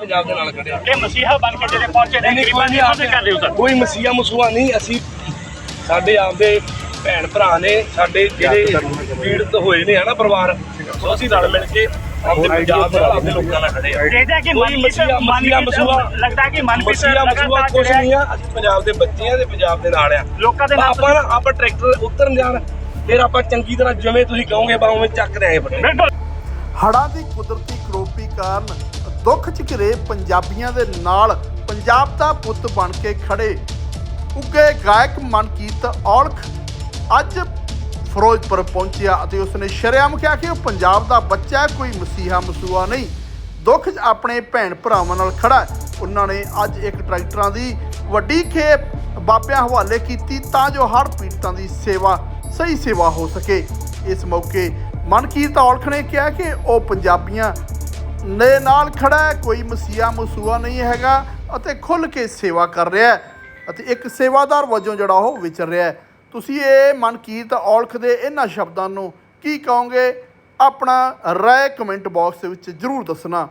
ਪੰਜਾਬ ਦੇ ਨਾਲ ਖੜੇ ਆ ਇਹ ਮਸੀਹਾ ਬਣ ਕੇ ਜਿਹੜੇ ਪਹੁੰਚੇ ਨੇ ਗਰੀਬਾਂ ਦੀ ਮਦਦ ਕਰ ਦਿਓ ਸਰ। ਕੋਈ ਮਸੀਹਾ ਮਸੂਆ ਨਹੀਂ ਅਸੀਂ ਸਾਡੇ ਆਪਦੇ ਭੈਣ ਭਰਾ ਨੇ ਸਾਡੇ ਜਿਹੜੇ ਪੀੜਤ ਹੋਏ ਨੇ ਹਨਾ ਪਰਿਵਾਰ। ਸੋ ਅਸੀਂ ਰਲ ਮਿਲ ਕੇ ਆਪਦੇ ਪੰਜਾਬ ਦੇ ਨਾਲ ਆਪਦੇ ਲੋਕਾਂ ਨਾਲ ਖੜੇ ਆ। ਦੇਖਦੇ ਆ ਕਿ ਕੋਈ ਮਸੀਹਾ ਮਸੀਹਾ ਮਸੂਆ ਲੱਗਦਾ ਕਿ ਮਨਪ੍ਰੀਤ ਮਸੀਹਾ ਕੁਛ ਜਿਹੜਾ ਨਹੀਂ ਆ ਅਸੀਂ ਪੰਜਾਬ ਦੇ ਬੱਚੇ ਆ ਤੇ ਪੰਜਾਬ ਦੇ ਨਾਲ ਆ। ਲੋਕਾਂ ਦੇ ਨਾਲ ਆਪਾਂ ਨਾ ਆਪਾਂ ਟਰੈਕਟਰ ਉਤਰਨ ਜਾਣ ਫਿਰ ਆਪਾਂ ਚੰਗੀ ਤਰ੍ਹਾਂ ਜਿਵੇਂ ਤੁਸੀਂ ਕਹੋਗੇ ਬਾ ਉਵੇਂ ਬਿਲਕੁਲ। ਦੀ ਕੁਦਰਤੀ ਕਰੋਪੀ ਕਾਰਨ ਦੁੱਖ ਚ ਘਿਰੇ ਪੰਜਾਬੀਆਂ ਦੇ ਨਾਲ ਪੰਜਾਬ ਦਾ ਪੁੱਤ ਬਣ ਕੇ ਖੜੇ। ਉੱਗੇ ਗਾਇਕ ਮਨਕੀਰਤ ਔਲਖ ਅੱਜ ਫਿਰੋਜ਼ਪੁਰ ਪਹੁੰਚਿਆ ਅਤੇ ਉਸਨੇ ਸ਼ਰੇਆਮ ਕਿਹਾ ਕਿ ਉਹ ਪੰਜਾਬ ਦਾ ਬੱਚਾ ਕੋਈ ਮਸੀਹਾ ਮਸੂਆ ਨਹੀਂ। ਦੁੱਖ 'ਚ ਆਪਣੇ ਭੈਣ ਭਰਾਵਾਂ ਨਾਲ ਖੜਾ ਉਹਨਾਂ ਨੇ ਅੱਜ ਇੱਕ ਟਰੈਕਟਰਾਂ ਦੀ ਵੱਡੀ ਖੇਪ ਬਾਬਿਆਂ ਹਵਾਲੇ ਕੀਤੀ ਤਾਂ ਜੋ ਹਰ ਪੀੜਤਾਂ ਦੀ ਸੇਵਾ, ਸਹੀ ਸੇਵਾ ਹੋ ਸਕੇ। ਇਸ ਮੌਕੇ ਮਨਕੀਰਤ ਔਲਖ ਨੇ ਕਿਹਾ ਕਿ ਉਹ ਪੰਜਾਬੀਆਂ ਦੇ ਨਾਲ ਖੜਾ ਹੈ, ਕੋਈ ਮਸੀਹਾ ਮਸੂਆ ਨਹੀਂ ਹੈਗਾ ਅਤੇ ਖੁੱਲ੍ਹ ਕੇ ਸੇਵਾ ਕਰ ਰਿਹਾ ਹੈ ਅਤੇ ਇੱਕ ਸੇਵਾਦਾਰ ਵਜੋਂ ਜਿਹੜਾ ਉਹ ਵਿਚਰ ਰਿਹਾ ਹੈ। ਤੁਸੀਂ ਇਹ ਮਨਕੀਰਤ ਔਲਖ ਦੇ ਇਹਨਾਂ ਸ਼ਬਦਾਂ ਨੂੰ ਕੀ ਕਹੋਗੇ? ਆਪਣਾ ਰਾਏ ਕਮੈਂਟ ਬਾਕਸ ਦੇ ਵਿੱਚ ਜਰੂਰ ਦੱਸਣਾ।